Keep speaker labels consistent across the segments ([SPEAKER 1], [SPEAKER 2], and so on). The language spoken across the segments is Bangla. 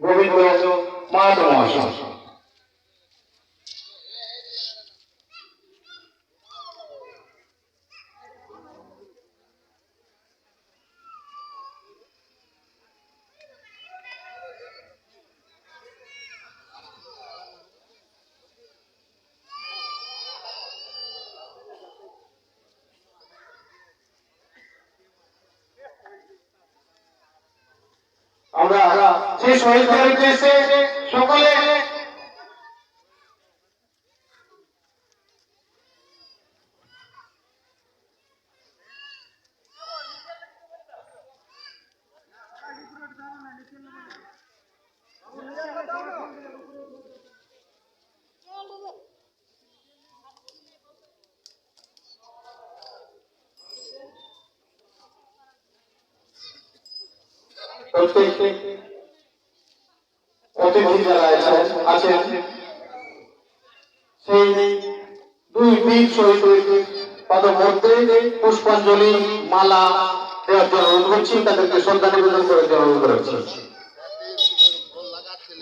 [SPEAKER 1] গোবিন্দ মাহাতো মহাশয় আমরা যে শহীদ হয়েছে সকলে প্রত্যেক পুষ্পাঞ্জলি, মালা দেওয়ার জন্য অনুরোধ করছি, তাদেরকে শ্রদ্ধা নিবেদন করে দেওয়ার অনুরোধ করছি।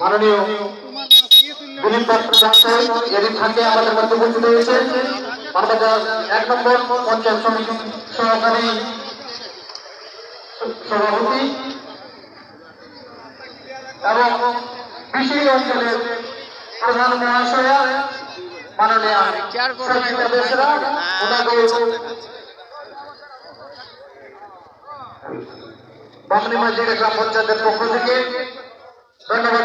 [SPEAKER 1] মাননীয় সভাপতি এবং বিশেষ অঞ্চলের প্রধান মহাশয়া মাননীয় সঞ্চিতা বেসরা ওনাকে বামনি মসজিদ গ্রাম ধন্যবাদ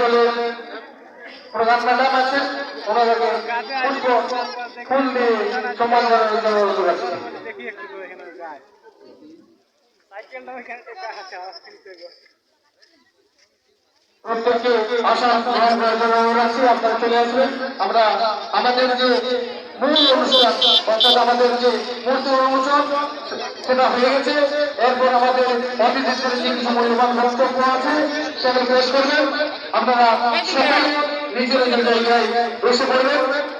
[SPEAKER 1] কৃষি প্রধান ম্যাডাম আছেন, ওনাদেরকে পুষ্প ফুল দিয়ে সম্মান করার জন্য আমাদের যে মূল অর্থাৎ আমাদের যে হয়ে গেছে। এরপর আমাদের অতিথিদের কিছু মূল্যবান বক্তব্য আছে সেটা পেশ করবেন। আপনারা সবাই নিজের নিজের জায়গায় বসে পড়বেন